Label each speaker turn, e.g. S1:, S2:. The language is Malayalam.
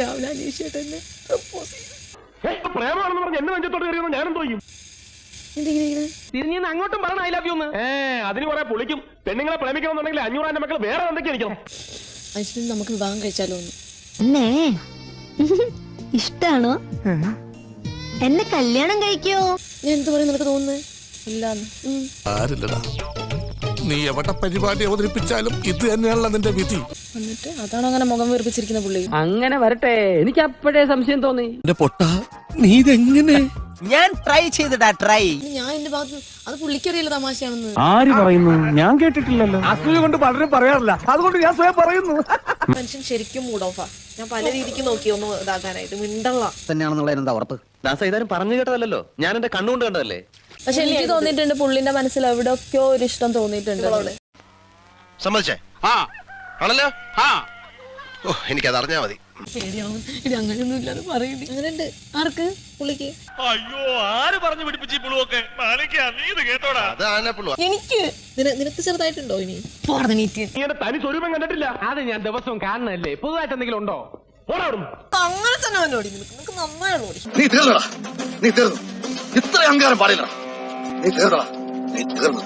S1: രാവിലെ എന്നെ പ്രപ്പോസ് ചെയ്തു.
S2: പ്രേമാണെന്ന് പറഞ്ഞ് എന്നെ നെഞ്ചത്തോട്ട് കയറിയെന്ന് ഞാൻ എന്തോ ചെയ്യും?
S1: എന്തെങ്കിലും ഇങ്ങനെ?
S3: തിരിഞ്ഞു അങ്ങോട്ടും പറഞ്ഞ ഐ ലവ് യു
S2: ഏ അതിന് കുറെ പൊളിക്കും. പെണ്ണുങ്ങളെ പ്രേമിക്കണമെന്നുണ്ടെങ്കിൽ അഞ്ഞൂറാന്റെ മക്കൾ വേറെ എന്തൊക്കെ
S1: നമുക്ക് വിവാഹം കഴിച്ചാലോ എന്ന്.
S4: ഇഷ്ടാണോ? എന്നെ കല്യാണം കഴിക്കോ?
S1: ഞാൻ എന്ത് പറയും നിനക്ക് തോന്നുന്നത് ഇല്ലാന്ന്.
S5: ആരില്ലടാ. നീ എവിടെ പരിപാടി അവതരിപ്പിച്ചാലും ഇത് തന്നെയാണല്ലോ നിന്റെ വിധി.
S1: എന്നിട്ട് അതാണോ അങ്ങനെ മുഖം വീർപ്പിച്ചിരിക്കുന്ന പുള്ളി?
S3: അങ്ങനെ വരട്ടെ. എനിക്ക് അപ്പോഴേ സംശയം തോന്നി.
S5: എന്റെ പൊട്ട നീ ഇതെങ്ങനെ?
S6: ഞാൻ ട്രൈ ചെയ്തിടാ ട്രൈ
S1: ഞാൻ എന്റെ ഭാഗത്ത് അത് പുള്ളിക്കറിയില്ല തമാശയാണെന്ന്.
S2: ആര് പറയുന്നു? ഞാൻ കേട്ടിട്ടില്ലല്ലോ.
S3: അസൂയ കൊണ്ട് പലരും പറയാറില്ല. അതുകൊണ്ട് ഞാൻ സ്വയം പറയുന്നു.
S1: മനുഷ്യൻ ശരിക്കും മൂഡ് ഓഫാ ഞാൻ പല രീതിക്ക് നോക്കി ഒന്ന് ഇതാക്കാനായിട്ട് മിണ്ടള്ള.
S6: തന്നെയാണെന്നുള്ള എന്താ ഉറപ്പ്?
S7: ദാസ ഇതാരും പറഞ്ഞു കേട്ടതല്ലോ ഞാൻ എന്റെ കണ്ണുകൊണ്ട് കണ്ടതല്ലേ?
S1: പക്ഷെ എനിക്ക് തോന്നിയിട്ടുണ്ട് പുള്ളിന്റെ മനസ്സിൽ എവിടെയൊക്കെയോ ഒരു ഇഷ്ടം തോന്നിയിട്ടുണ്ട്.
S8: സമ്മതിച്ചേ? ആ. ആണല്ലോ? ആ. ഓ എനിക്കത് അറിഞ്ഞാ മതി.
S1: പേടിയാവും ഇത് അങ്ങനെയൊന്നും ഇല്ലാന്ന് പറയുന്നു. അങ്ങനെയുണ്ട്. ആർക്ക്? പുള്ളിക്ക്.
S2: അയ്യോ ആര് പറഞ്ഞു പിടിപ്പിച്ചു പുളുവൊക്കെ? മാനിക്കാ നീ ഇത് കേട്ടോടാ.
S8: അത് ആനപ്പുള്ളു
S1: എനിക്ക്. നിന- നിനക്ക് ചെറുതായിട്ടുണ്ടോ ഇനി?
S2: തനി സ്വരൂപം കണ്ടിട്ടില്ല?
S3: അത് ഞാൻ ദിവസവും കാണണല്ലേ പുതുതായിട്ട് എന്തെങ്കിലും ഉണ്ടോ?
S2: ഓടാടും
S1: അങ്ങനെ തന്നെ അവനോടി നിനക്ക് ഓടി.
S8: നീ തീർന്നടാ. നീ തീർന്നു. ഇത്ര അഹങ്കാരം പാടില്ല നീ തീർന്നടാ നീ തീർന്നു